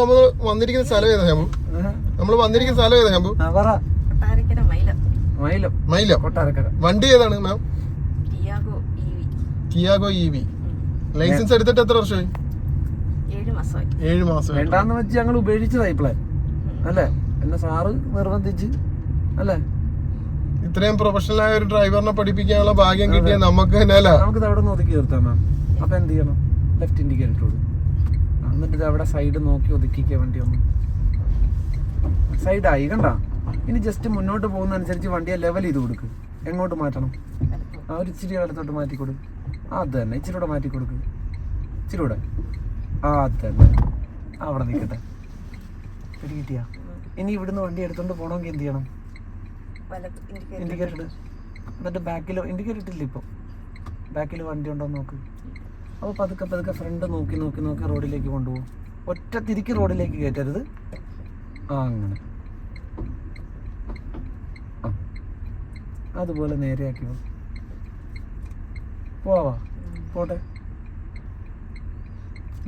നമ്മൾ വന്നിരിക്കുന്ന സ്ഥലം ഏതാ ശംഭു? നമ്മൾ വന്നിരിക്കുന്ന സ്ഥലം ഏതാ കൊട്ടാരക്കര മൈലം. വണ്ടി ഏതാണ് ma'am? Tiago E V. Licence എടുത്തിട്ട് എത്ര വർഷമായി? ഏഴ് മാസം വേണ്ടാന്ന് വെച്ച് ഞങ്ങൾ ഉപേക്ഷിച്ചതായി പ്ലാൻ അല്ലേ? എന്നെ സാറ് നിർബന്ധിച്ച് അല്ലേ? ഇത്രയും പ്രൊഫഷണൽ ആയ ഒരു ഡ്രൈവറിനെ പഠിപ്പിക്കാനുള്ള ഭാഗ്യം കിട്ടിയ നമുക്ക് തന്നെ അല്ല നമുക്കിത് അവിടെ നിന്ന് ഒതുക്കി നിർത്താം മാം. അപ്പൊ എന്ത് ചെയ്യണം? ലെഫ്റ്റ് ഇൻഡിക്കേറ്റർ എന്നിട്ട് ഇത് അവിടെ സൈഡ് നോക്കി ഒതുക്കിക്ക വണ്ടി ഒന്ന് സൈഡായി കണ്ട? ഇനി ജസ്റ്റ് മുന്നോട്ട് പോകുന്ന അനുസരിച്ച് വണ്ടിയെ ലെവൽ ചെയ്ത് കൊടുക്ക്. എങ്ങോട്ട് മാറ്റണം? ആ ഒരു ഇച്ചിരി അടുത്തോട്ട് മാറ്റി കൊടുക്ക്. അത് തന്നെ ഇച്ചിരി കൂടെ മാറ്റി കൊടുക്ക്. ഇച്ചിരി കൂടെ. ആ അത് തന്നെ. അവിടെ നിൽക്കട്ടെ. പിടി കിട്ടിയാ. ഇനി ഇവിടുന്ന് വണ്ടി എടുത്തോണ്ട് പോകണമെങ്കിൽ എന്ത് ചെയ്യണം? ഇൻഡിക്കേറ്റർ എന്നിട്ട് ബാക്കിൽ ഇൻഡിക്കേറ്റർ ഇട്ടില്ല ഇപ്പോൾ ബാക്കിൽ വണ്ടി ഉണ്ടോ നോക്ക്. അപ്പോൾ പതുക്കെ പതുക്കെ ഫ്രണ്ട് നോക്കി നോക്കി നോക്കി റോഡിലേക്ക് കൊണ്ടുപോകും. ഒറ്റ തിരിക്ക് റോഡിലേക്ക് കയറ്റരുത്. ആ അങ്ങനെ. അതുപോലെ നേരെയാക്കി. പോവാ പോട്ടെ.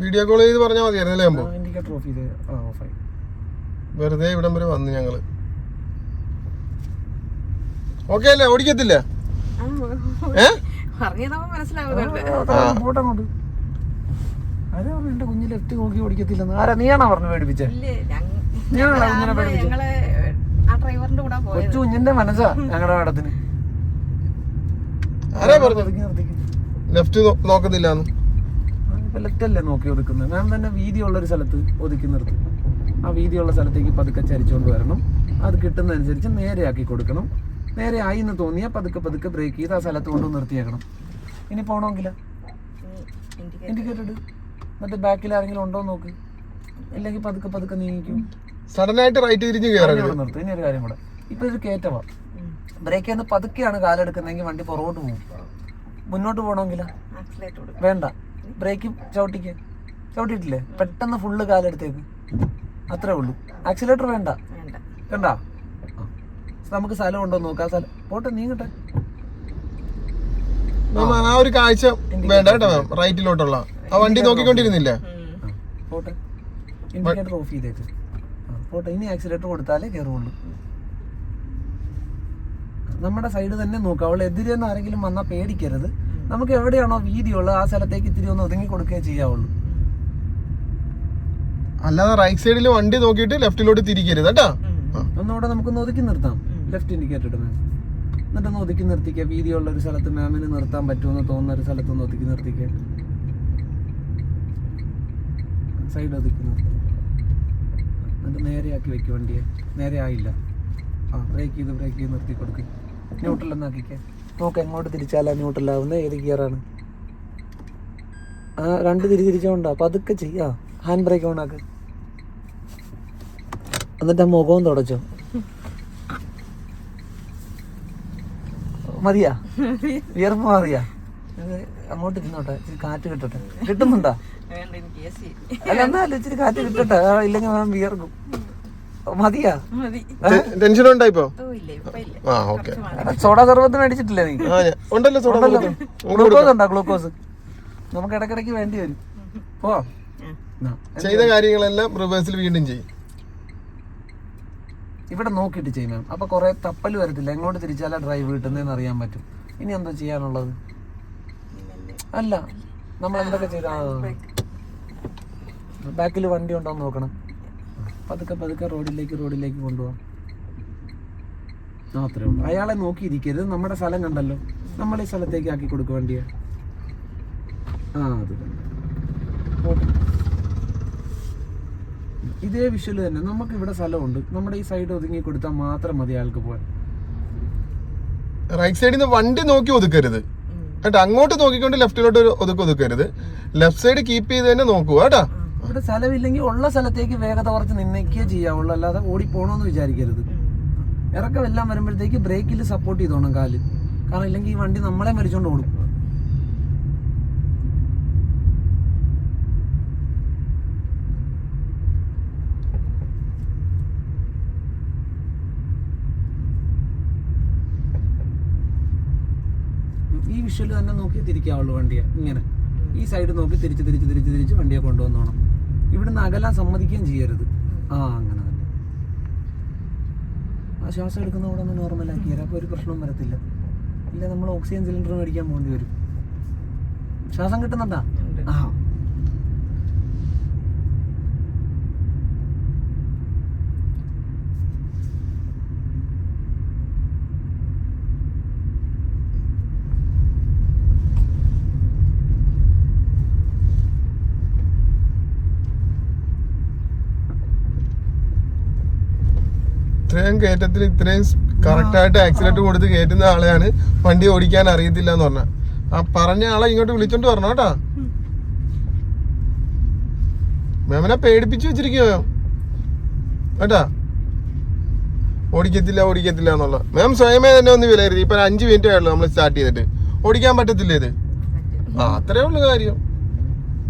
വീഡിയോ കോൾ ചെയ്ത് പറഞ്ഞാൽ മതിയായിരുന്നു അല്ലേ ഇൻഡിക്കേറ്റർ ഓഫ് ചെയ്ത്. ആ ഓഫായി വെറുതെ ഇവിടം വരെ വന്നു ഞങ്ങൾ. ഓക്കെ അല്ലേ? ഓടിക്കത്തില്ല? ഏ? പറഞ്ഞത് നമുക്ക് മനസ്സിലാവുന്നുണ്ട് പോട്ടെ അങ്ങോട്ട് ആരാ പറഞ്ഞു എന്റെ കുഞ്ഞ് ലെഫ്റ്റ് നോക്കി ഓടിക്കത്തില്ലെന്ന്? ആരാ നീയാണോ പറഞ്ഞു പേടിപ്പിച്ചേ? നീയാണോ കുഞ്ഞിനെ പോയത്. കൊച്ചു കുഞ്ഞിന്റെ മനസ്സാ ഞങ്ങളുടെ മേഡത്തിന്. ആരാ പറഞ്ഞു. ലെഫ്റ്റ് നോക്കുന്നില്ല ലെഫ്റ്റ് അല്ലേ നോക്കി ഒതുക്കുന്നത്? മാം തന്നെ വീതിയുള്ള ഒരു സ്ഥലത്ത് ഒതുക്കി നിർത്തി. ആ വീതിയുള്ള സ്ഥലത്തേക്ക് പതുക്കെ ചരിച്ചുകൊണ്ട് വരണം. അത് കിട്ടുന്നതനുസരിച്ച് നേരെയാക്കി കൊടുക്കണം. നേരെ ആയി എന്ന് തോന്നിയാൽ പതുക്കെ പതുക്കെ ബ്രേക്ക് ചെയ്ത് ആ സ്ഥലത്ത് കൊണ്ട് നിർത്തിയേക്കണം. ഇനി പോണമെങ്കില ഇൻഡിക്കേറ്റർ ഇട്. എന്നിട്ട് ബാക്കിൽ ആരെങ്കിലും ഉണ്ടോ നോക്ക്. ഇല്ലെങ്കിൽ പതുക്കെ പതുക്കെ നീങ്ങിക്കും. സഡൻ ആയിട്ട് റൈറ്റ് തിരിഞ്ഞ് നിർത്തും. ഇനി ഒരു കാര്യം കൂടെ. ഇപ്പൊ ഇത് കയറ്റവാ. ബ്രേക്ക് ചെയ്യുന്ന പതുക്കെയാണ് കാലെടുക്കുന്നതെങ്കിൽ വണ്ടി പുറകോട്ട് പോകും. മുന്നോട്ട് പോകണമെങ്കില വേണ്ട. ബ്രേക്ക് ചവിട്ടിക്ക്. ചവിട്ടിട്ടില്ലേ പെട്ടെന്ന് ഫുള്ള് കാലെടുത്തേക്ക് അത്രേ ഉള്ളൂ. ആക്സിലേറ്റർ വേണ്ട. വേണ്ട. നമുക്ക് സ്ഥലം ഉണ്ടോ നോക്കാം. സ്ഥലം. പോട്ടെ നീങ്ങട്ടെ. മാം ആ ഒരു കാഴ്ച വേണ്ട കേട്ടോ. മാം. റൈറ്റിലോട്ടുള്ള. ആ വണ്ടി നോക്കിക്കൊണ്ടിരുന്നില്ല. പോട്ടെ. ഇൻഡിക്കേറ്റർ ഓഫ് ചെയ്തേക്ക്. പോട്ടെ ഇനി ആക്സിലേറ്റർ കൊടുത്താലേ കയറുള്ളൂ നമ്മുടെ സൈഡ് തന്നെ നോക്കാം. അവൾ എതിരെന്ന് ആരെങ്കിലും വന്നാൽ പേടിക്കരുത്. നമുക്ക് എവിടെയാണോ വീതിയുള്ളത് ആ സ്ഥലത്തേക്ക് ഇത്തിരി ഒന്ന് ഒതുങ്ങി കൊടുക്കുകയേ ചെയ്യാവുള്ളൂ. അല്ലാതെ റൈറ്റ് സൈഡിൽ വണ്ടി നോക്കിയിട്ട് ലെഫ്റ്റിലോട്ട് തിരിക്കരുത് കേട്ടാ. ഒന്നുകൂടെ നമുക്കൊന്ന് ഒതുക്കി നിർത്താം. ലെഫ്റ്റ് ഇൻഡിക്കേറ്റർ ഇടുന്നത് എന്നിട്ട് ഒന്ന് ഒതുക്കി നിർത്തിക്കുക വീതിയുള്ള ഒരു സ്ഥലത്ത് മാമിന് നിർത്താൻ പറ്റുമെന്ന് തോന്നുന്ന ഒരു സ്ഥലത്ത് ഒന്ന് ഒതുക്കി നിർത്തിക്കുക സൈഡ് ഒതുക്കി നിർത്തുക എന്നിട്ട് നേരെയാക്കി വെക്കുക വണ്ടിയെ. നേരെ ആയില്ല. ആ ബ്രേക്ക് ചെയ്ത് ബ്രേക്ക് ചെയ്ത് നിർത്തി കൊടുക്കുക ന്യൂട്രൽ എന്നാക്കിക്കുക നോക്ക് എങ്ങോട്ട് തിരിച്ചാലാ ന്യൂട്രലാവുന്നത് ഏത് ഗിയറാണ് ആ രണ്ട് തിരി തിരിച്ചോണ്ടാ അതൊക്കെ ചെയ്യാ ഹാൻഡ് ബ്രേക്ക് ഓൺ ആക്ക്. എന്നിട്ട് ആ മുഖവും തുടച്ചോ. മതിയാ? വിയർപ്പ് മാറിയാ അങ്ങോട്ട് ഇരുന്നോട്ടെ ഇച്ചിരി കാറ്റ് കിട്ടട്ടെ. കിട്ടുന്നുണ്ടാ? അല്ല എന്നാലും ഇച്ചിരി കാറ്റ് കിട്ടട്ടെ. ഇല്ലെങ്കിൽ ഞാൻ വിയർക്കും. മതിയാ? മതി. ടെൻഷൻ ഉണ്ടായിപ്പോ ഓ ഇല്ല ഇപ്പൊ ഇല്ല. ആ ഓക്കെ. സോഡ മേടിച്ചിട്ടില്ലേ നീ? ഉണ്ടല്ലോ സോഡ ഗ്ലൂക്കോസ് ഉണ്ടോ? ഗ്ലൂക്കോസ്. നമുക്ക് ഇടക്കിടക്ക് വേണ്ടി വരും. ചെയ്ത കാര്യങ്ങളെല്ലാം റിവേഴ്സിൽ വീണ്ടും ചെയ്യും. ഇവിടെ നോക്കിയിട്ട് ചെയ്യും മാം അപ്പോൾ കുറേ തപ്പൽ വരത്തില്ല. എങ്ങോട്ട് തിരിച്ചാലാ ഡ്രൈവ് കിട്ടുന്നതെന്ന് അറിയാൻ പറ്റും. ഇനി എന്താ ചെയ്യാനുള്ളത്? അല്ല. നമ്മൾ എന്തൊക്കെ ചെയ്താൽ ബാക്കിൽ വണ്ടി ഉണ്ടോ നോക്കണം. പതുക്കെ പതുക്കെ റോഡിലേക്ക് റോഡിലേക്ക് കൊണ്ടുപോകാം അത്രേ ഉള്ളൂ. അയാളെ നോക്കിയിരിക്കരുത്. നമ്മുടെ സ്ഥലം കണ്ടല്ലോ. നമ്മൾ ഈ സ്ഥലത്തേക്ക് ആക്കി കൊടുക്കുക വണ്ടിയെ. ആ അത് പോട്ടെ. ഇതേ വിഷ്വൽ തന്നെ. നമുക്ക് ഇവിടെ സ്ഥലമുണ്ട്. നമ്മുടെ ഈ സൈഡ് ഒതുങ്ങി കൊടുത്താൽ മാത്രം മതി അയാൾക്ക് പോകാൻ റൈറ്റ് സൈഡിൽ നിന്ന് വണ്ടി നോക്കി ഒതുക്കരുത്. കേട്ടോ? അങ്ങോട്ട് നോക്കിക്കൊണ്ട് ലെഫ്റ്റിലോട്ട് ഒതുക്കി ഒതുക്കരുത്. ലെഫ്റ്റ് സൈഡ് കീപ്പ് ചെയ്ത് തന്നെ നോക്കുക കേട്ടോ? ഇവിടെ സ്ഥലമില്ലെങ്കിൽ ഉള്ള സ്ഥലത്തേക്ക് വേഗത കുറച്ച് നിന്നേക്കേ ചെയ്യാവുള്ളൂ. അല്ലാതെ ഓടി പോകണമെന്ന് വിചാരിക്കരുത്. ഇറക്കം എല്ലാം വരുമ്പോഴത്തേക്ക് ബ്രേക്കിൽ സപ്പോർട്ട് ചെയ്തോണം കാൽ. കാരണം ഇല്ലെങ്കിൽ ഈ വണ്ടി നമ്മളെ മരിച്ചോണ്ട് ഓടും ഈ വിഷ്വൽ തന്നെ നോക്കി തിരിക്കാവുള്ളൂ വണ്ടിയെ. ഇങ്ങനെ. ഈ സൈഡ് നോക്കി തിരിച്ച് തിരിച്ച് തിരിച്ച് തിരിച്ച് വണ്ടിയെ കൊണ്ടുവന്നോണം. ഇവിടുന്ന് അകലാൻ സമ്മതിക്കുകയും ചെയ്യരുത്. ആ അങ്ങനെ തന്നെ. ആ ശ്വാസം എടുക്കുന്ന കൂടെ ഒന്ന് തരാം അപ്പോൾ ഒരു പ്രശ്നവും വരത്തില്ല. ഇല്ല നമ്മൾ ഓക്സിജൻ സിലിണ്ടർ മേടിക്കാൻ പോകേണ്ടി വരും. ശ്വാസം കിട്ടുന്നുണ്ടാ ഉണ്ട്. ആ ഇത്രയും കയറ്റത്തിൽ ഇത്രയും കറക്റ്റ് ആയിട്ട് ആക്സിഡന്റ് കൊടുത്ത് കയറ്റുന്ന ആളെയാണ് വണ്ടി ഓടിക്കാൻ അറിയത്തില്ല എന്ന് പറഞ്ഞ. ആ പറഞ്ഞ ആളെ ഇങ്ങോട്ട് വിളിച്ചോണ്ട് പറഞ്ഞു കേട്ടാ. മേമനെ പേടിപ്പിച്ചു വെച്ചിരിക്കുകയോ കേട്ടാ? ഓടിക്കത്തില്ല ഓടിക്കത്തില്ല എന്നുള്ള. മാം സ്വയമേ തന്നെ ഒന്ന് വിലയിരുത്തി. ഇപ്പൊ അഞ്ച് മിനിറ്റ് ആയുള്ളൂ നമ്മൾ സ്റ്റാർട്ട് ചെയ്തിട്ട്. ഓടിക്കാൻ പറ്റത്തില്ല ഇത്? ആ അത്രേ ഉള്ളു കാര്യം.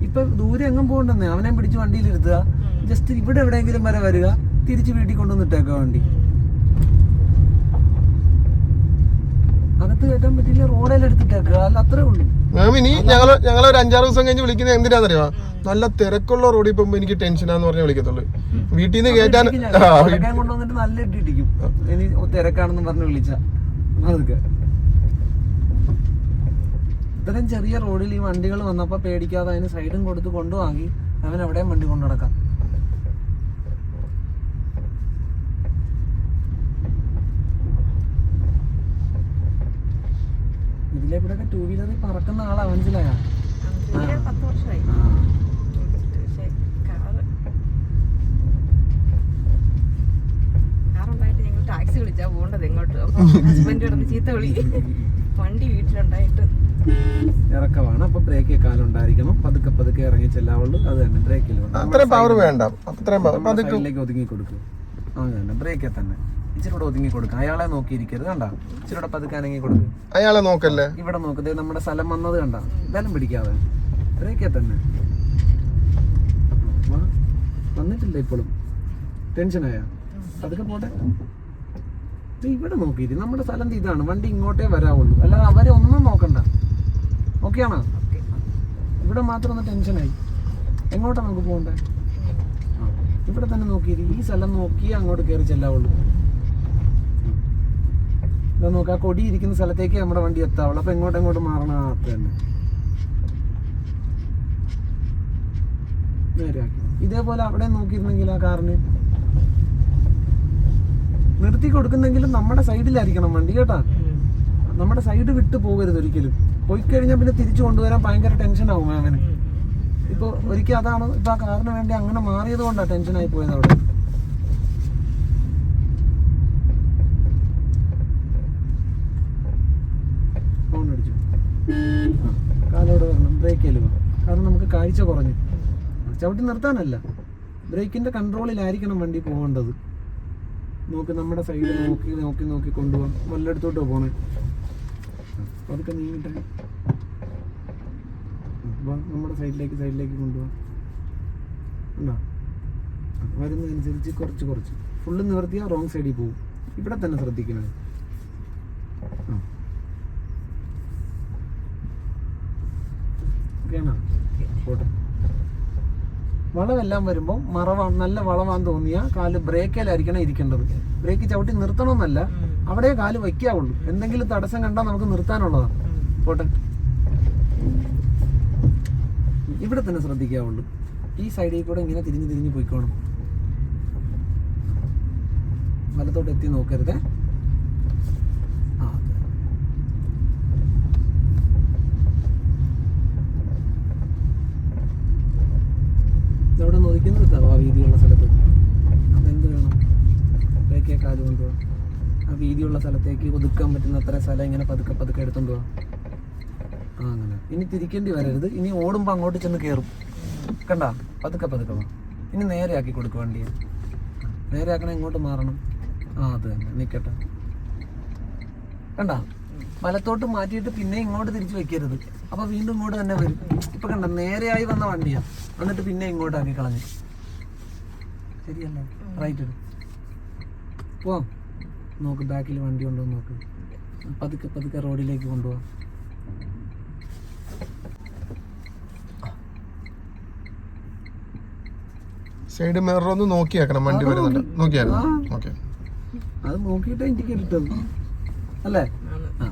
ഇപ്പൊ ദൂരെ എങ്ങും പോകണ്ടെന്നേ. അവനെ പിടിച്ച് വണ്ടിയിൽ ഇരുത്തുക ജസ്റ്റ് ഇവിടെ എവിടെയെങ്കിലും വരെ വരിക. തിരിച്ച് വീട്ടിൽ കൊണ്ടുവന്നിട്ടേക്ക വണ്ടി. അകത്ത് കയറ്റാൻ പറ്റില്ല റോഡിൽ എടുത്തിട്ടേക്കുക അല്ല അത്രേ ഉള്ളൂ. മാം ഇനി ഞങ്ങൾ ഞങ്ങൾ ഒരു അഞ്ചാറ് ദിവസം കഴിഞ്ഞ് വിളിക്കുന്നത് എന്തിനാണെന്നറിയോ നല്ല തിരക്കുള്ള റോഡിൽ ഇപ്പൊ എനിക്ക് ടെൻഷനാന്ന് പറഞ്ഞ് വിളിക്കത്തുള്ളൂ. വീട്ടിൽ നിന്ന് കയറ്റാൻ തിരക്കാൻ കൊണ്ടുവന്നിട്ട് നല്ല ഇട്ടിട്ടിരിക്കും ഇനി തിരക്കാണെന്ന് പറഞ്ഞ് വിളിച്ച. അതൊക്കെ. ഇത്രയും ചെറിയ റോഡിൽ ഈ വണ്ടികൾ വന്നപ്പോ പേടിക്കാതെ അതിന് സൈഡും കൊടുത്ത് കൊണ്ടുവാങ്ങി. അവൻ എവിടെയും വണ്ടി കൊണ്ടു നടക്കാം ഇതിലെ കൂടെ ടൂ വീലറിൽ പറക്കുന്ന ആളാ മനസ്സിലായ? പത്ത് വർഷമായി. ടാക്സി വിളിച്ചാ പോകേണ്ടത് എങ്ങോട്ട്? അപ്പൊ ഹസ്ബൻഡ് കിടന്ന് ചീത്ത വിളി. വണ്ടി വീട്ടിലുണ്ടായിട്ട്. ഇറക്കമാണ്. അപ്പൊ ബ്രേക്ക് കാലുണ്ടായിരിക്കണം പതുക്കെ പതുക്കെ ഇറങ്ങി ചെല്ലാവുള്ളൂ. അത് തന്നെ ബ്രേക്കിൽ അത്രയും പവർ വേണ്ട. അത്രയും ഒതുങ്ങി കൊടുക്കും. അങ്ങനെ തന്നെ. ബ്രേക്കിൽ തന്നെ. ഇച്ചിരി കൂടെ ഒതുങ്ങി കൊടുക്കും അയാളെ നോക്കിയിരിക്കരുത് കണ്ട. ഇച്ചിരൂടെ പതുക്കെ അനങ്ങി കൊടുക്കും. അയാളെ നോക്കല്ലേ? ഇവിടെ നോക്കുന്നത് നമ്മുടെ സ്ഥലം വന്നത് കണ്ട. ബലം പിടിക്കാതെ. ബ്രേക്കിൽ തന്നെ. വന്നിട്ടില്ല ഇപ്പോഴും? ടെൻഷനായ അതൊക്കെ പോട്ടെ. ദേ ഇവിടെ നോക്കിയിട്ട് നമ്മുടെ സ്ഥലം ഇതാണ്. വണ്ടി ഇങ്ങോട്ടേ വരാവുള്ളൂ. അല്ലാതെ അവരെ ഒന്നും നോക്കണ്ട. ഓക്കെയാണോ? ഓക്കെ. ഇവിടെ മാത്രം ഒന്ന് ടെൻഷനായി എങ്ങോട്ടാണ് നമുക്ക് പോകണ്ടേ? ഇവിടെ തന്നെ നോക്കിയിട്ട് ഈ സ്ഥലം നോക്കി അങ്ങോട്ട് കയറി ചെല്ലാവുള്ളൂ. ഇതാ നോക്ക് ആ കൊടി ഇരിക്കുന്ന സ്ഥലത്തേക്ക് നമ്മുടെ വണ്ടി എത്താവുള്ളൂ. അപ്പൊ എങ്ങോട്ട് എങ്ങോട്ട് മാറണം അത് തന്നെ. നേരെയാക്കി ഇതേപോലെ അവിടെ നോക്കിയിരുന്നെങ്കിൽ ആ കാറിന് നിർത്തി കൊടുക്കുന്നെങ്കിലും നമ്മുടെ സൈഡിലായിരിക്കണം വണ്ടി കേട്ടാ? നമ്മുടെ സൈഡ് വിട്ട് പോകരുത് ഒരിക്കലും. പോയി കഴിഞ്ഞാൽ പിന്നെ തിരിച്ചു കൊണ്ടുവരാൻ ഭയങ്കര ടെൻഷൻ ആവും അവന്. ഇപ്പൊ ഒരിക്കൽ അതാണ് ഇപ്പൊ ആ കാറിന് വേണ്ടി അങ്ങനെ മാറിയത് കൊണ്ടാണ് ടെൻഷനായി പോയത് അവിടെ ഫോൺ അടിച്ചു ആ, കാലോട് വരണം ബ്രേക്കിൽ കാരണം കാഴ്ച കുറഞ്ഞു. ചവിട്ടി നിർത്താനല്ല. ബ്രേക്കിന്റെ കൺട്രോളിലായിരിക്കണം വണ്ടി പോകേണ്ടത്. നോക്ക് നമ്മുടെ സൈഡിൽ നോക്കി നോക്കി നോക്കി കൊണ്ടുപോകാം. വല്ലയിടത്തോട്ടോ ആ, അതൊക്കെ നീങ്ങിട്ടെ നമ്മുടെ സൈഡിലേക്ക് സൈഡിലേക്ക് കൊണ്ടുപോകാം. ഉണ്ടോ വരുന്നതനുസരിച്ച് കുറച്ച് കുറച്ച്. ഫുള്ള് നിവർത്തിയാൽ റോങ് സൈഡിൽ പോകും ഇവിടെ തന്നെ ശ്രദ്ധിക്കണം. ആ. ഓക്കെയാണോ പോട്ടെ. വളവെല്ലാം വരുമ്പോൾ മറവാ നല്ല വളമാന്ന് തോന്നിയ കാൽ ബ്രേക്കിലായിരിക്കണം ഇരിക്കേണ്ടത്. ബ്രേക്ക് ചവിട്ടി നിർത്തണമെന്നല്ല അവിടെ കാൽ വയ്ക്കാവുള്ളൂ. എന്തെങ്കിലും തടസ്സം കണ്ടാൽ നമുക്ക് നിർത്താനുള്ളതാണ് പോട്ടെ. ഇവിടെ തന്നെ ശ്രദ്ധിക്കാവുള്ളൂ. ഈ സൈഡിൽ കൂടെ ഇങ്ങനെ തിരിഞ്ഞ് തിരിഞ്ഞ് പോയിക്കോണം. വലത്തോട്ട് എത്തി നോക്കരുതേ ആ അതെ ഇതവിടെ നോക്കുന്നത് ആ വീതിയുള്ള സ്ഥലത്ത് അതെന്ത് വേണം കാൽ കൊണ്ടുപോകാം ആ വീതിയുള്ള സ്ഥലത്തേക്ക് ഒതുക്കാൻ പറ്റുന്ന അത്ര സ്ഥലം ഇങ്ങനെ പതുക്കെ പതുക്കെ എടുത്തോണ്ട് പോവാം ആ അങ്ങനെ. ഇനി തിരിക്കേണ്ടി വരരുത്. ഇനി ഓടുമ്പോൾ അങ്ങോട്ട് ചെന്ന് കയറും കണ്ട? പതുക്കെ പതുക്കെ വാ. ഇനി ആക്കി കൊടുക്കും വണ്ടിയെ. നേരെ ആക്കണേ ഇങ്ങോട്ട് മാറണം. ആ അത് തന്നെ. നിൽക്കട്ടെ കണ്ട? വലത്തോട്ട് മാറ്റിയിട്ട് പിന്നെ ഇങ്ങോട്ട് തിരിച്ചു വെക്കരുത്. അപ്പൊ വീണ്ടും ഇങ്ങോട്ട് തന്നെ വരും. ഇപ്പൊ കണ്ട? നേരെയായി വന്ന വണ്ടിയാ. എന്നിട്ട് പിന്നെ ഇങ്ങോട്ടാക്കി കളഞ്ഞു. ശരിയല്ലേ? റൈറ്റ് ഇടും. പോവാം നോക്ക് ബാക്കിൽ വണ്ടി ഉണ്ടോ നോക്ക്. പതുക്കെ പതുക്കെ റോഡിലേക്ക് കൊണ്ടുപോവാം സൈഡ് മിറർ ഒന്ന് നോക്കിയാക്കണം വണ്ടി വരുന്നുണ്ട്. നോക്കി. നോക്കിയായിരുന്നു. ഓക്കെ. അത് നോക്കിയിട്ട് ഇൻഡിക്കേറ്റർ ഇട്ടത് അല്ലേ ആ.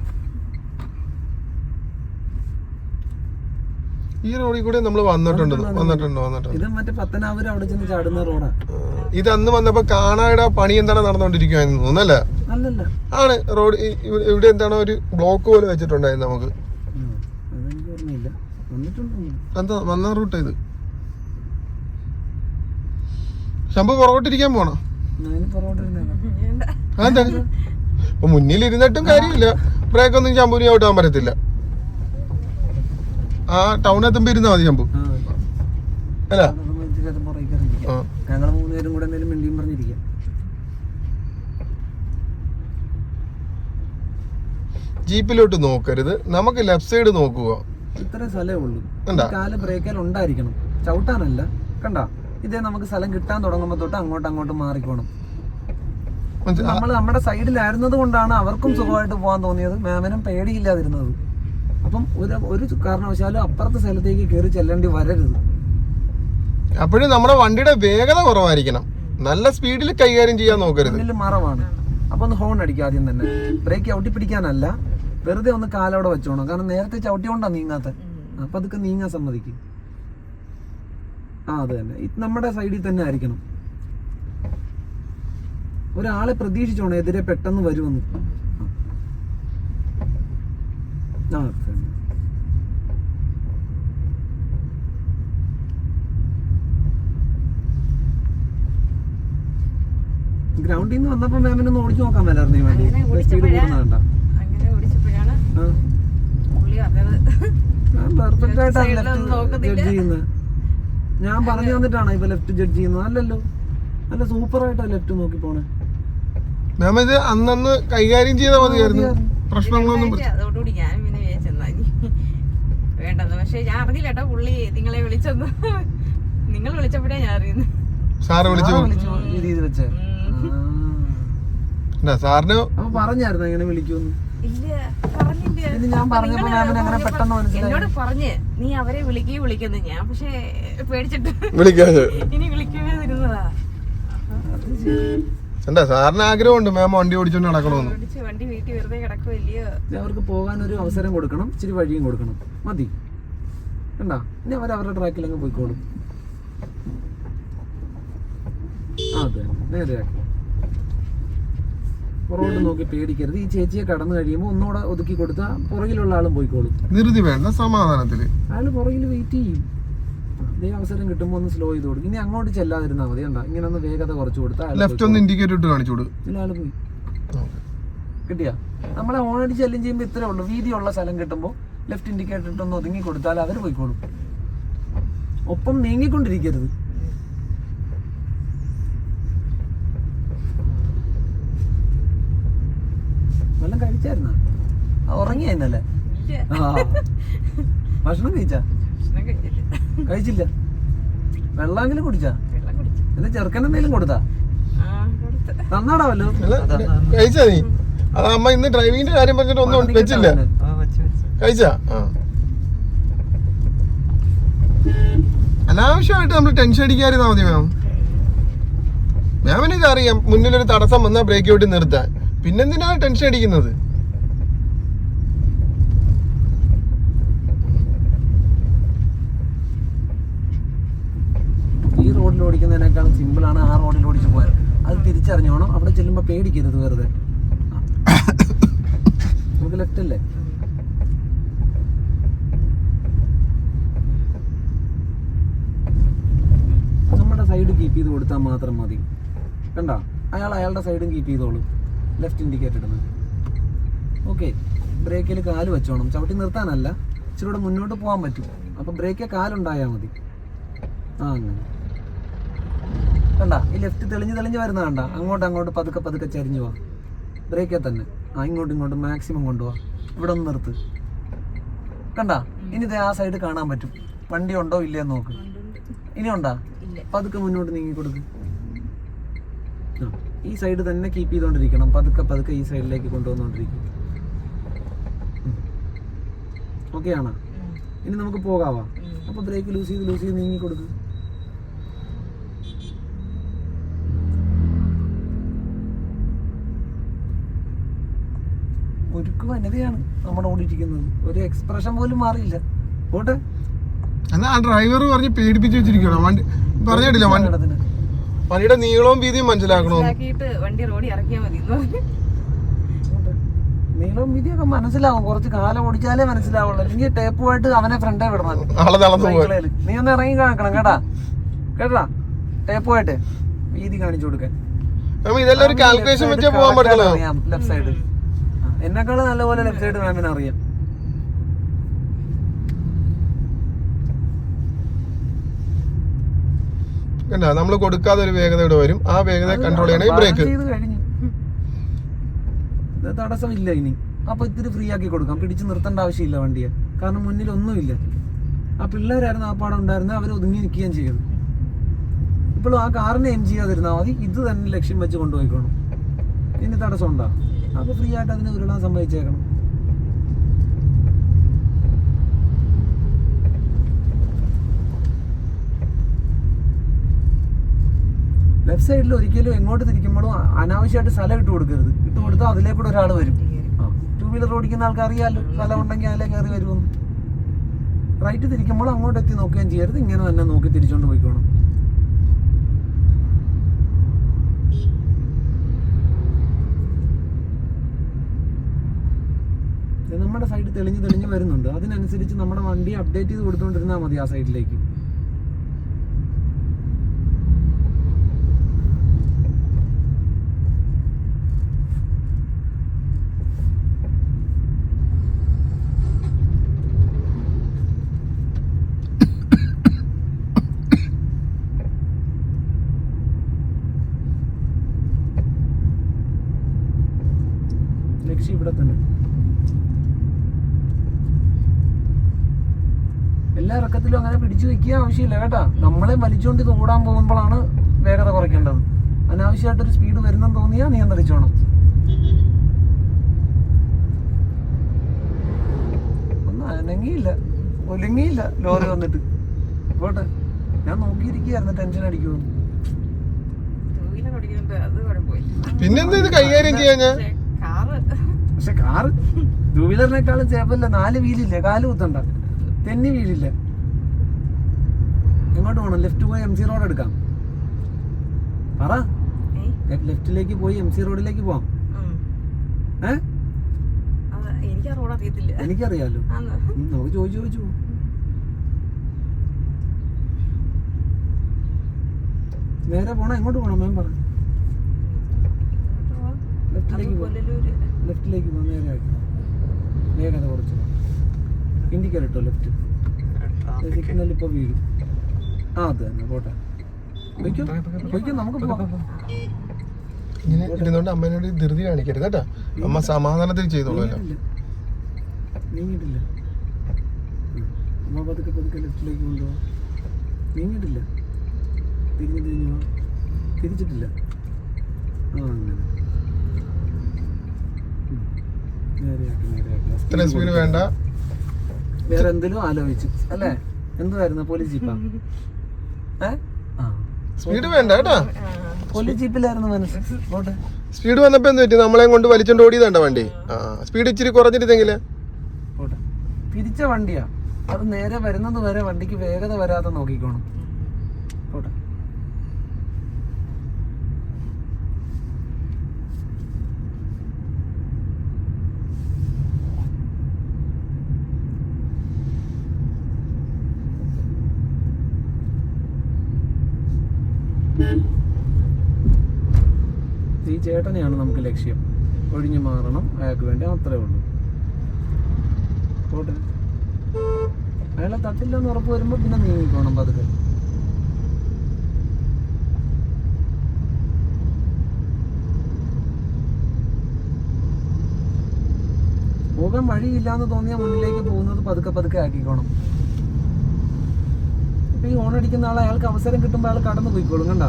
ഈ റോഡിൽ കൂടെ നമ്മൾ വന്നിട്ടുണ്ട്. വന്നിട്ടുണ്ട്. വന്നിട്ടുണ്ട് ഇത് മറ്റേ പത്തനാപുരം അവിടെ ചെന്ന് ചാടുന്ന ഇത് അന്ന് വന്നപ്പോ കാണായുടെ പണി എന്താണ് നടന്നുകൊണ്ടിരിക്കുവായിരുന്നു തോന്നല്ല അല്ലല്ല. ആണ് റോഡ് ഇവിടെ എന്താണ് ഒരു ബ്ലോക്ക് പോലെ വെച്ചിട്ടുണ്ടായിരുന്നു നമുക്ക്. എന്താ വന്ന റൂട്ട് ഇത്. ശമ്പു പുറകോട്ടിരിക്കാൻ പോണോ. അതെന്താ? മുന്നിൽ ഇരുന്നിട്ടും കാര്യമില്ല. ബ്രേക്ക് ഒന്നും ശമ്പുവിന് ചവിട്ടാൻ പറ്റത്തില്ല. ആ ടൗണെത്തുമ്പോ ഇരുന്നാ മതി ഞമ്പു അല്ല. ഞങ്ങൾ മൂന്നുപേരും കൂടെ എന്തെങ്കിലും മിണ്ടിയും പറഞ്ഞിരിക്കാം. ജീപ്പിലോട്ട് നോക്കരുത്. നമുക്ക് ലെഫ്റ്റ് സൈഡ് നോക്കുക. ഇത്രേ സ്ഥലമേ ഉള്ളൂ. കാൽ ബ്രേക്കാൽ ഉണ്ടായിരിക്കണം. ചവിട്ടാനല്ല. കണ്ട. ഇതേ നമുക്ക് സ്ഥലം കിട്ടാൻ തുടങ്ങുമ്പോൾ തൊട്ട് അങ്ങോട്ട് അങ്ങോട്ട് മാറിക്കോണം നമ്മൾ നമ്മുടെ സൈഡിലായിരുന്നത് കൊണ്ടാണ് അവർക്കും സുഖമായിട്ട് പോകാൻ തോന്നിയത്. മാമനും പേടിയില്ലാതിരുന്നത്. അപ്പം ഒരു ഒരു കാരണവശാലും അപ്പുറത്തെ സ്ഥലത്തേക്ക് കയറി ചെല്ലേണ്ടി വരരുത്. അപ്പോഴും നമ്മുടെ വണ്ടിയുടെ വേഗത കുറവായിരിക്കണം. നല്ല സ്പീഡിൽ കൈകാര്യം ചെയ്യാൻ നോക്കരുത്. മറവാണ്. അപ്പൊ ഒന്ന് ഹോൺ അടിക്കുക ആദ്യം തന്നെ. ബ്രേക്ക് ചവിട്ടി പിടിക്കാനല്ല. വെറുതെ ഒന്ന് കാലവിടെ വെച്ചോണം. കാരണം നേരത്തെ ചവിട്ടിയോണ്ടാ നീങ്ങാത്ത. അപ്പൊ അതൊക്കെ നീങ്ങാൻ സമ്മതിക്കും. ആ അത് തന്നെ. ഇത് നമ്മുടെ സൈഡിൽ തന്നെ ആയിരിക്കണം. ഒരാളെ പ്രതീക്ഷിച്ചോണം എതിരെ പെട്ടെന്ന് വരുമെന്ന്. ആ തന്നെ. ഗ്രൗണ്ടിൽ നിന്ന് വന്നപ്പോ മാമിനൊന്ന് ഓടിച്ചു നോക്കാൻ മേലായിരുന്നു ഈ വണ്ടി. അങ്ങനെ സ്പീഡ് പെർഫെക്റ്റ് ആയിട്ടാണ് ലെഫ്റ്റ്. ജഡ്ജ് ചെയ്യുന്നത്. ഞാൻ പറഞ്ഞു തന്നിട്ടാണ് ഇപ്പൊ ലെഫ്റ്റ് ജഡ്ജ് ചെയ്യുന്നത്. അല്ലല്ലോ. നല്ല സൂപ്പർ ആയിട്ടാ ലെഫ്റ്റ് നോക്കി പോണേ. മാം ഇത് അന്നന്ന് കൈകാര്യം ചെയ്താൽ മതിയായിരുന്നു. പ്രശ്നങ്ങളൊന്നും ഇല്ല, അതോടുകൂടി ഞാൻ പിന്നെ വിചാരിച്ചെന്നാ ഇനി വേണ്ടെന്ന്. പക്ഷെ ഞാൻ അറിഞ്ഞില്ല കേട്ടോ പുള്ളി നിങ്ങളെ വിളിച്ചെന്ന്. നിങ്ങൾ വിളിച്ചപ്പോഴേ ഞാൻ അറിയുന്നു സാറ് വിളിച്ചു. ഈ രീതി വെച്ച്. സാറിന്? പറഞ്ഞായിരുന്നു എങ്ങനെ വിളിക്കുമെന്ന്? ഇല്ല പറഞ്ഞില്ല. ഞാൻ പറഞ്ഞപ്പോ അങ്ങനെ പെട്ടെന്ന് മനസ്സിലായി. എന്നോട് പറഞ്ഞ് നീ അവരെ വിളിക്കുകയും വിളിക്കുന്നു. ഞാൻ പക്ഷേ പേടിച്ചിട്ട് ഇനി വിളിക്കുന്നതാ. എന്താ സാറിന് ആഗ്രഹമുണ്ട് മാം വണ്ടി ഓടിച്ചോണ്ട് നടക്കണമെന്ന് വണ്ടി വീട്ടിൽ വെറുതെ കിടക്കുമല്ലയോ അവർക്ക് പോകാൻ ഒരു അവസരം കൊടുക്കണം ഇച്ചിരി വഴിയും കൊടുക്കണം. മതി. കണ്ടാ? ഇനി അവർ അവരുടെ ട്രാക്കിൽ അങ്ങ് പോയിക്കോളും. അതെ. നേരെയാക്കി പുറകോട്ട് നോക്കി പേടിക്കരുത്. ഈ ചേച്ചിയെ കടന്നു കഴിയുമ്പോൾ ഒന്നുകൂടെ ഒതുക്കി കൊടുത്താൽ പുറകിലുള്ള ആളും പോയിക്കോളും. ധൃതി വേണ്ട സമാധാനത്തിൽ. അയാൾ പുറകിൽ വെയിറ്റ് ചെയ്യും. ഇതേ അവസരം കിട്ടുമ്പോൾ ഒന്ന് സ്ലോ ചെയ്ത് കൊടുക്കും. ഇനി അങ്ങോട്ട് ചെല്ലാതിരുന്നാൽ മതി. കണ്ടാ? ഇങ്ങനെ ഒന്ന് വേഗത കുറച്ച് കൊടുത്താൽ ലെഫ്റ്റ് ഒന്ന് ഇൻഡിക്കേറ്റർ ഇട്ട് കാണിച്ചു കൊടു ഇതിൽ ആൾ പോയി. കിട്ടിയ? നമ്മളെ ഓണടിച്ച് ചെല്ലും ചെയ്യുമ്പോൾ ഇത്രേ ഉള്ളൂ. വീതിയുള്ള സ്ഥലം കിട്ടുമ്പോൾ ലെഫ്റ്റ് ഇൻഡിക്കേറ്റർ ഇട്ടൊന്ന് ഒതുങ്ങി കൊടുത്താൽ അവർ പോയിക്കോളും. ഒപ്പം നീങ്ങിക്കൊണ്ടിരിക്കരുത്. വല്ലതും കഴിച്ചായിരുന്ന? ഉറങ്ങിയ ഭക്ഷണം കഴിച്ചാ? കഴിച്ചില്ല. കഴിച്ചില്ല. വെള്ളമെങ്കിലും കുടിച്ചാ? എന്റെ ചെറുക്കൻ എന്തെങ്കിലും കൊടുത്താ? നന്നാടാവല്ലോ കഴിച്ചാ നീ? അത് അമ്മ ഇന്ന് ഡ്രൈവിങ്ങിന്റെ കാര്യം പറഞ്ഞിട്ട് ഒന്നും വെച്ചില്ല. കഴിച്ചാ? അനാവശ്യമായിട്ട് നമ്മൾ ടെൻഷൻ അടിക്കാതിരുന്നാ മതി മാം മാമിന് ഇതറിയാം മുന്നിലൊരു തടസ്സം വന്നാൽ ബ്രേക്ക് ഔട്ട് നിർത്താൻ. പിന്നെന്തിനാണ് ടെൻഷൻ അടിക്കുന്നത്? ഈ റോഡിൽ ഓടിക്കുന്നതിനേക്കാളും സിമ്പിൾ ആണ് ആ റോഡിൽ ഓടിച്ചു പോയാൽ. അത് തിരിച്ചറിഞ്ഞോണം അവിടെ ചെല്ലുമ്പോൾ പേടിക്കരുത് വെറുതെ. നമുക്ക് ലെഫ്റ്റ് അല്ലേ നമ്മുടെ സൈഡ് കീപ്പ് ചെയ്ത് കൊടുത്താൽ മാത്രം മതി. കണ്ട? അയാൾ അയാളുടെ സൈഡും കീപ്പ് ചെയ്തോളൂ. ലെഫ്റ്റ് ഇൻഡിക്കേറ്റർ ഇടുന്നത്. ഓക്കെ ബ്രേക്കിൽ കാൽ വെച്ചോണം. ചവിട്ടി നിർത്താനല്ല. ഇച്ചിരി കൂടെ മുന്നോട്ട് പോകാൻ പറ്റും. അപ്പോൾ ബ്രേക്കിൽ കാലുണ്ടായാൽ മതി. ആ അങ്ങനെ. കണ്ട? ഈ ലെഫ്റ്റ് തെളിഞ്ഞ് തെളിഞ്ഞ് വരുന്ന കണ്ട? അങ്ങോട്ട് അങ്ങോട്ട് പതുക്കെ പതുക്കെ ചരിഞ്ഞു പോവാ ബ്രേക്കേ തന്നെ. ആ ഇങ്ങോട്ടും ഇങ്ങോട്ടും മാക്സിമം കൊണ്ടുപോവാ ഇവിടെ ഒന്ന് നിർത്ത്. കണ്ട? ഇനി ആ സൈഡ് കാണാൻ പറ്റും. വണ്ടി ഉണ്ടോ ഇല്ലയോ നോക്ക്. ഇനി ഉണ്ടാ പതുക്കെ മുന്നോട്ട് നീങ്ങി കൊടുക്ക്. ഈ സൈഡ് തന്നെ കീപ്പ് ചെയ്തുകൊണ്ടിരിക്കണം പതുക്കെ പതുക്കെ ഈ സൈഡിലേക്ക് കൊണ്ടുവന്നോണ്ടിരിക്കും. ഓക്കെ ആണോ? ഇനി നമുക്ക് പോകാവാ? അപ്പൊ ബ്രേക്ക് ലൂസ് ചെയ്ത് ലൂസ് ചെയ്ത് നീങ്ങി കൊടുക്ക്. ഒരുക്ക് വനിതയാണ് നമ്മുടെ ഓടിയിരിക്കുന്നത് ഒരു എക്സ്പ്രഷൻ പോലും മാറിയില്ല. പോട്ടെ? എന്നാ ആ ഡ്രൈവർ പറഞ്ഞ് പേടിപ്പിച്ച് വെച്ചിരിക്കണം വണ്ടി പറഞ്ഞിട്ടില്ല വണ്ടി വണ്ടിയുടെ നീളവും വീതിയും മനസ്സിലാക്കണോ? വണ്ടി റോഡിൽ ഇറക്കിയാൽ മതി നീളവും വീതിയൊക്കെ മനസ്സിലാവും. കുറച്ച് കാലം ഓടിച്ചാലേ മനസ്സിലാവുള്ളൂ. അല്ലെങ്കിൽ ടേപ്പുമായിട്ട് അവനെ ഫ്രണ്ടേ വിടണം. നീ ഒന്ന് ഇറങ്ങി കാണിക്കണം കേട്ടാ? കേട്ടാ? ടേപ്പുമായിട്ട് വീതി കാണിച്ചു കൊടുക്കാൻ. നമ്മ ഇതെല്ലാം ഒരു കാൽക്കുലേഷൻ വെച്ചേ പോകാൻ ലെഫ്റ്റ് സൈഡ് എന്നെക്കാളും നല്ലപോലെ ലെഫ്റ്റ് സൈഡ് മാമിന് അറിയാം. കണ്ടാ നമ്മൾ കൊടുക്കാതെ ഒരു വേഗത ഇവിടെ വരും. ആ വേഗത കൺട്രോൾ ചെയ്യണേ. ബ്രേക്ക് തടസ്സമില്ല ഇനി. അപ്പൊ ഇത്തിരി ഫ്രീ ആക്കി കൊടുക്കാം. പിടിച്ചു നിർത്തേണ്ട ആവശ്യമില്ല വണ്ടിയെ. കാരണം മുന്നിൽ ഒന്നുമില്ല. ആ പിള്ളേരായിരുന്നു ആ പാടം ഉണ്ടായിരുന്നത്. അവർ ഒതുങ്ങി നിൽക്കുകയും ചെയ്തു. ഇപ്പോഴും ആ കാറിനെ എം ചെയ്യാതിരുന്നാൽ മതി. ഇത് തന്നെ ലക്ഷ്യം വെച്ച് കൊണ്ടുപോയിക്കോണം ഇനി തടസ്സം ഉണ്ടാകും അപ്പൊ ഫ്രീ ആയിട്ട് അതിനെ ഉരുളാൻ സമ്മതിച്ചേക്കണം. ലെഫ്റ്റ് സൈഡിൽ ഒരിക്കലും എങ്ങോട്ട് തിരിക്കുമ്പോഴും അനാവശ്യമായിട്ട് സ്ഥലം ഇട്ട് കൊടുക്കരുത്. ഇട്ട് കൊടുത്താൽ അതിലേക്കൂടെ ഒരാൾ വരും. ടൂ വീലർ ഓടിക്കുന്ന ആൾക്ക് അറിയാമല്ലോ സ്ഥലം ഉണ്ടെങ്കിൽ അതിലേ കയറി വരുമെന്ന് റൈറ്റ് തിരിക്കുമ്പോൾ അങ്ങോട്ട് എത്തി നോക്കുകയും ചെയ്യരുത്. ഇങ്ങനെ തന്നെ നോക്കി തിരിച്ചോണ്ട് പോയിക്കോണം നമ്മുടെ സൈഡ് തെളിഞ്ഞ് തെളിഞ്ഞ് വരുന്നുണ്ട്. അതിനനുസരിച്ച് നമ്മുടെ വണ്ടി അപ്ഡേറ്റ് ചെയ്ത് കൊടുത്തുകൊണ്ടിരുന്നാൽ മതി ആ സൈഡിലേക്ക് ലക്ഷ്യം ഇവിടെ തന്നെ. എല്ലാ ഇറക്കത്തിലും അങ്ങനെ പിടിച്ചു വെക്കുക ആവശ്യമില്ല കേട്ടാ. നമ്മളെ വലിച്ചുകൊണ്ട് ഇത് ഓടാൻ പോകുമ്പോഴാണ് വേഗത കുറയ്ക്കേണ്ടത്. അനാവശ്യമായിട്ടൊരു സ്പീഡ് വരുന്നെന്ന് തോന്നിയാ നിയന്ത്രിച്ചോണം ഒന്നും അനങ്ങിയില്ല. ഒലുങ്ങിയില്ല ലോറി വന്നിട്ട്. പോട്ടെ. ഞാൻ നോക്കിയിരിക്കുകയായിരുന്നു ടെൻഷൻ അടിക്കുമെന്ന്. പിന്നെന്താ ഇത് കൈകാര്യം ചെയ്യാൻ ഞാൻ? പക്ഷെ കാറ് ടൂ വീലറിനേക്കാളും ചേപ്പല്ല നാല് വീലില്ല? കാൽ കുത്തണ്ട. തെന്നി വീലില്ല? എങ്ങോട്ട് പോകണം ലെഫ്റ്റ് പോയി എം സി റോഡ് എടുക്കാം. പറ. ലെഫ്റ്റിലേക്ക് പോയി എം സി റോഡിലേക്ക് പോവാം. ഏ? എനിക്കറിയാലോ. നമുക്ക് ചോദിച്ചു ചോദിച്ചു നേരെ പോണം? എങ്ങോട്ട് പോണം? മേം പറ. അത് ലെഫ്റ്റിലേക്ക് പുനലൂര് ലെഫ്റ്റിലേക്ക് പോകുന്ന നേരെ ആക്കി വേഗത കുറച്ച് ഇൻഡിക്കേറ്റർ ഇട്ടോ ലെഫ്റ്റ്? സിഗ്നൽ ഇപ്പോൾ വീഴും. ആ അത് തന്നെ. പോട്ടെ. പൊയ്ക്കോ പൊയ്ക്കോ നമുക്ക് പോവാം. ഇങ്ങനെ ഇരുന്നോണ്ട് അമ്മേനോട് ധൃതി കാണിക്കരുത് കേട്ടാ. അമ്മ സമാധാനത്തിൽ ചെയ്തോളൂല്ലോ നീങ്ങിട്ടില്ല. നീങ്ങിട്ടില്ല. ഉം. അമ്മ പതുക്കെ പതുക്കെ ലെഫ്റ്റിലേക്ക് നീങ്ങിട്ടില്ല. തിരിഞ്ഞ് തിരിച്ചിട്ടില്ല. ആ അങ്ങനെ. ആ സ്പീഡ് വേണ്ട. വേറെ എന്തെങ്കിലും ആലോചിച്ചു. അല്ലേ? എന്തുവായിരുന്നു പോലീസ് ജീപ്പാ സ്പീഡ് വേണ്ട കേട്ടാ. പോലീസ് ജീപ്പിലായിരുന്നു മനസ്സ്. പോട്ടെ. സ്പീഡ് വന്നപ്പോ എന്ത് പറ്റി? നമ്മളെയും കൊണ്ട് വലിച്ചോണ്ട് ഓടിയതാണ്ട വണ്ടി? ആ സ്പീഡ് ഇച്ചിരി കുറഞ്ഞിരുന്നെങ്കിൽ. പോട്ടെ. തിരിച്ച വണ്ടിയാ. അത് നേരെ വരുന്നത് വരെ വണ്ടിക്ക് വേഗത വരാതെ നോക്കിക്കോണം പോട്ടെ ഈ ചേട്ടനെയാണ് നമുക്ക് ലക്ഷ്യം. ഒഴിഞ്ഞു മാറണം. അയാൾക്ക് വേണ്ടി അത്രേ ഉള്ളൂ. പോട്ടെ. അയാളെ തട്ടില്ലെന്ന് ഉറപ്പ് വരുമ്പോൾ പിന്നെ നീങ്ങിക്കോണം പതുക്കെ. പോകാൻ വഴിയില്ലാന്ന് തോന്നിയാൽ മുന്നിലേക്ക് പോകുന്നത് പതുക്കെ പതുക്കെ ആക്കിക്കോണം. ഇപ്പൊ ഈ ഓണടിക്കുന്ന ആൾ അയാൾക്ക് അവസരം കിട്ടുമ്പോൾ അയാൾ കടന്നു പോയിക്കോളും കണ്ട?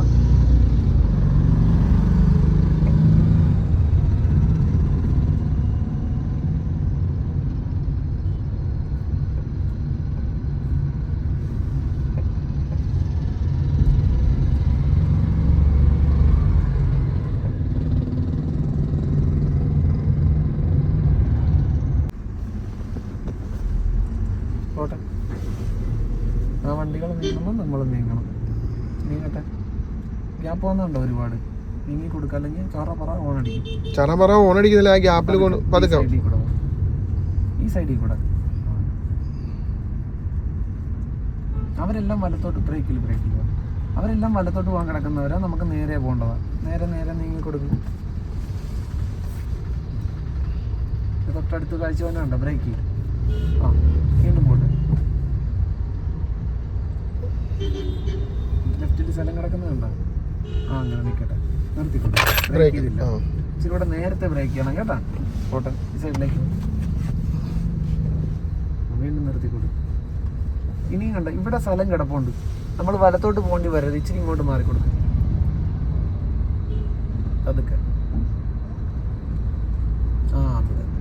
പോട്ടെ. ആ വണ്ടികൾ നീങ്ങുമ്പോൾ നമ്മൾ നീങ്ങണം. നീങ്ങട്ടെ. ഗ്യാപ്പ് വന്നുണ്ടോ ഒരുപാട്? നീങ്ങി കൊടുക്കുക അല്ലെങ്കിൽ ചറപറ ഓണടിക്കും ഓൺ അടിക്കുന്നില്ല ആ ഗ്യാപ്പിൽ കൊണ്ട് പതുക്കെ. ഈ സൈഡിൽ കൂടെ. അവരെല്ലാം വലത്തോട്ട് ബ്രേക്കിൽ ബ്രേക്കിൽ അവരെല്ലാം വലത്തോട്ട് പോകാൻ കിടക്കുന്നവരാ നമുക്ക് നേരെ പോകേണ്ടതാണ് നേരെ നേരെ നീങ്ങി കൊടുക്കും. തൊട്ടടുത്ത് കാഴ്ച തന്നെ ഉണ്ടോ ബ്രേക്കിൽ ആ വീണ്ടും പോട്ടെ. ലെഫ്റ്റിൽ സ്ഥലം കിടക്കുന്നുണ്ടോ ആ അങ്ങനെ നിൽക്കട്ടെ നിർത്തിക്കോട്ടെ. ബ്രേക്ക് ബ്രേക്ക് ചെയ്തില്ല. ഇച്ചിരി കൂടെ നേരത്തെ ബ്രേക്ക് ചെയ്യണം കേട്ടാ. പോട്ടെ ഈ സൈഡിലേക്ക് വീണ്ടും നിർത്തിക്കൊടു ഇനിയും കണ്ട ഇവിടെ സ്ഥലം കിടപ്പുണ്ട്. നമ്മൾ വലത്തോട്ട് പോകേണ്ടി വരരുത് ഇച്ചിരി ഇങ്ങോട്ട് മാറിക്കൊടുക്കും. അതൊക്കെ ആ അത് തന്നെ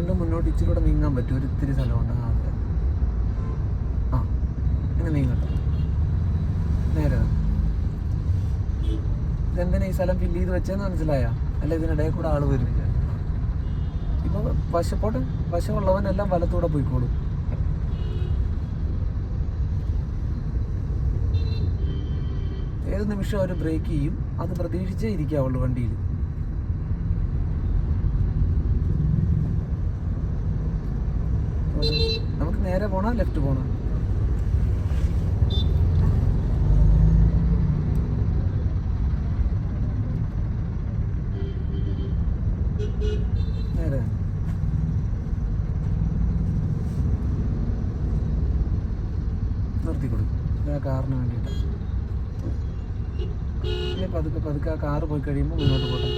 വീണ്ടും മുന്നോട്ട് ഇച്ചിരി കൂടെ നീങ്ങാൻ പറ്റും. ഒരു ഇത്തിരി സ്ഥലമുണ്ട് ആ അതെ. ആ അങ്ങനെ നീങ്ങട്ടെ. നേരെ. ഇതെന്തിനാ ഈ സ്ഥലം ഫില്ല് ചെയ്ത് വെച്ചതെന്ന് മനസ്സിലായ? അല്ല ഇതിനിടയിൽ കൂടെ ആൾ വരും? ഇപ്പൊ വശപ്പോട്ട് വശമുള്ളവനെല്ലാം വലത്തൂടെ പോയിക്കോളും. ഏത് നിമിഷം അവർ ബ്രേക്ക് ചെയ്യും. അത് പ്രതീക്ഷിച്ചേ ഇരിക്കാവുള്ളൂ വണ്ടിയിൽ നമുക്ക് നേരെ പോണോ ലെഫ്റ്റ് പോണോ? നേരെ. നിർത്തി കൊടുക്കും. ആ കാറിന് വേണ്ടിയിട്ട്. പതുക്കെ പതുക്കെ ആ കാറ് പോയി കഴിയുമ്പോൾ മുന്നോട്ട് പോട്ടെ.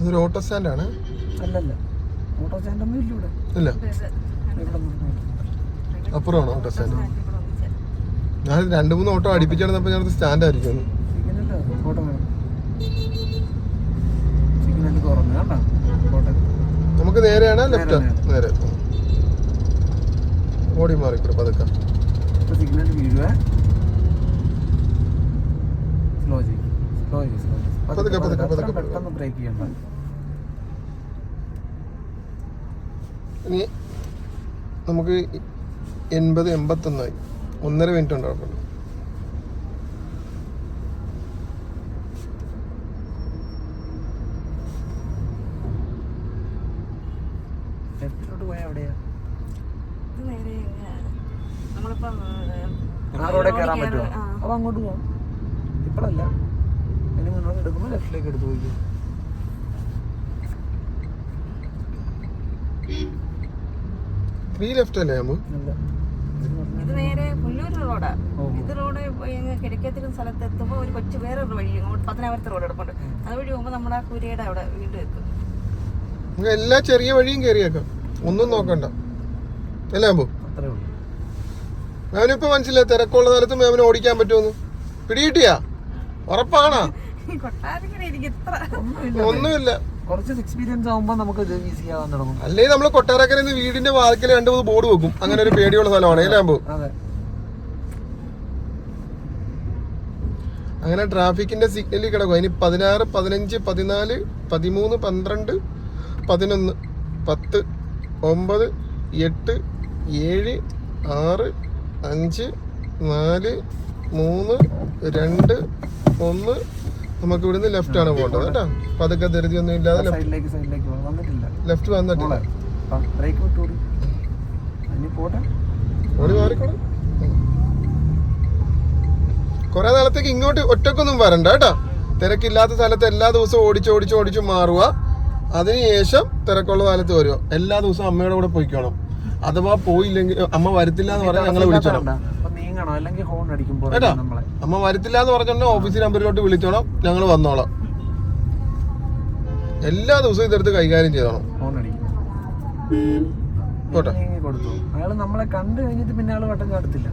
അതൊരു ഓട്ടോ സ്റ്റാൻഡാണ് അല്ലല്ല. ഓട്ടോ സ്റ്റാൻഡ് ഒന്നും ഇല്ല ഇവിടെ. ഇല്ല. അപ്പുറമാണോ ഓട്ടോ സ്റ്റാൻഡ് ഞാൻ രണ്ട് മൂന്ന് ഓട്ടോ അടുപ്പിച്ചിടന്നപ്പോൾ ഞാൻ സ്റ്റാൻഡ് ആയിരിക്കും. നമുക്ക് നേരെയാണ് ലെഫ്റ്റ്? നേരെ, ഓടി മാറി പതുക്കെ. ഇപ്പൊ സിഗ്നൽ വീഴുക സ്ലോ ചെയ്യും. സ്ലോ ചെയ്യും സ്ലോ പതുക്കെ, പതുക്കെ, പതുക്കെ, പെട്ടെന്ന് ബ്രേക്ക് ചെയ്യണ്ട ഇനി നമുക്ക് എൺപത് എൺപത്തൊന്നായി. ഒന്നര മിനിറ്റ് ആ റോഡേ കയറാൻ പറ്റുമോ? അപ്പൊ അങ്ങോട്ട് പോവാം ഇപ്പോഴല്ല ഇനി മുന്നോട്ട് എടുക്കുമ്പോൾ ലെഫ്റ്റിലേക്ക് എടുത്ത് പോയിക്കും ത്രീ ലെഫ്റ്റ് അല്ലേ നമ്മൾ ഇത് നേരെ പുല്ലൂർ റോഡാ. ഇത് റോഡ് കിടക്കത്തിന് സ്ഥലത്ത് എത്തുമ്പോൾ ഒരു കൊച്ചു ഒരു വഴി പത്തനാപുരത്ത് റോഡ് എടുപ്പുണ്ട്. അതുവഴി പോകുമ്പോൾ നമ്മുടെ ആ കുരിയുടെ അവിടെ വീണ്ടും എത്തും. നമുക്ക് എല്ലാ ചെറിയ വഴിയും കയറിയേക്കാം ഒന്നും നോക്കണ്ട. അല്ലേ ഉള്ളൂ. മാമിനിപ്പോ മനസ്സിലായി തിരക്കുള്ള സ്ഥലത്ത് മാമിന് ഓടിക്കാൻ പറ്റുമെന്ന്. പിടികിട്ടിയാ? ഉറപ്പാണോ? ഒന്നുമില്ല. കുറച്ച് എക്സ്പീരിയൻസ് ആകുമ്പോൾ നമുക്ക് ഇത് ഈസി ആവാൻ തുടങ്ങും. അല്ലെങ്കിൽ നമ്മൾ കൊട്ടാരക്കരയിൽ നിന്ന് വീടിന്റെ വാതിക്കൽ രണ്ട് മൂന്ന് ബോർഡ് വെക്കും. അങ്ങനെ ഒരു പേടിയുള്ള സ്ഥലമാണ് അതെ. അങ്ങനെ ട്രാഫിക്കിന്റെ സിഗ്നലിൽ കിടക്കും. അതിന് പതിനാറ് പതിനഞ്ച് പതിനാല് പതിമൂന്ന് പന്ത്രണ്ട് പതിനൊന്ന് പത്ത് ഒമ്പത് എട്ട് ഏഴ് ആറ് അഞ്ച് നാല് മൂന്ന് രണ്ട് ഒന്ന് നമുക്ക് ഇവിടുന്ന് ലെഫ്റ്റ് ആണ് പോകേണ്ടത് കേട്ടോ. പതുക്കെ ധൃതി ഒന്നും ഇല്ലാതെ സൈഡിലേക്ക് സൈഡിലേക്ക് വന്നിട്ടില്ല. ലെഫ്റ്റ് വന്നിട്ടില്ല. ബ്രേക്ക് ഇനി പോട്ടെ. ഓടി മാറിക്കോളൂ. കുറെ നാളത്തേക്ക് ഇങ്ങോട്ട് ഒറ്റക്കൊന്നും വരണ്ട കേട്ടോ. തിരക്കില്ലാത്ത സ്ഥലത്ത് എല്ലാ ദിവസവും ഓടിച്ച് ഓടിച്ച് ഓടിച്ച് മാറുക. അതിനുശേഷം തിരക്കുള്ള കാലത്ത് വരുക. എല്ലാ ദിവസവും അമ്മയുടെ കൂടെ പോയിക്കോണം. അഥവാ പോയില്ലെങ്കിൽ അമ്മ വരത്തില്ല എന്ന് പറഞ്ഞാൽ ഞങ്ങളെ വിളിച്ചോണം. കേട്ടോ? അമ്മ വരത്തില്ല എന്ന് പറഞ്ഞോണ്ട് ഓഫീസ് നമ്പറിലോട്ട് വിളിച്ചോണം. ഞങ്ങൾ വന്നോളാം. എല്ലാ ദിവസവും ഇതെടുത്ത് കൈകാര്യം ചെയ്തോണം. പോട്ടെ. കൊടുത്തു അയാൾ നമ്മളെ കണ്ടു കഴിഞ്ഞിട്ട് പിന്നെ ആൾ വട്ടം ചാടത്തില്ല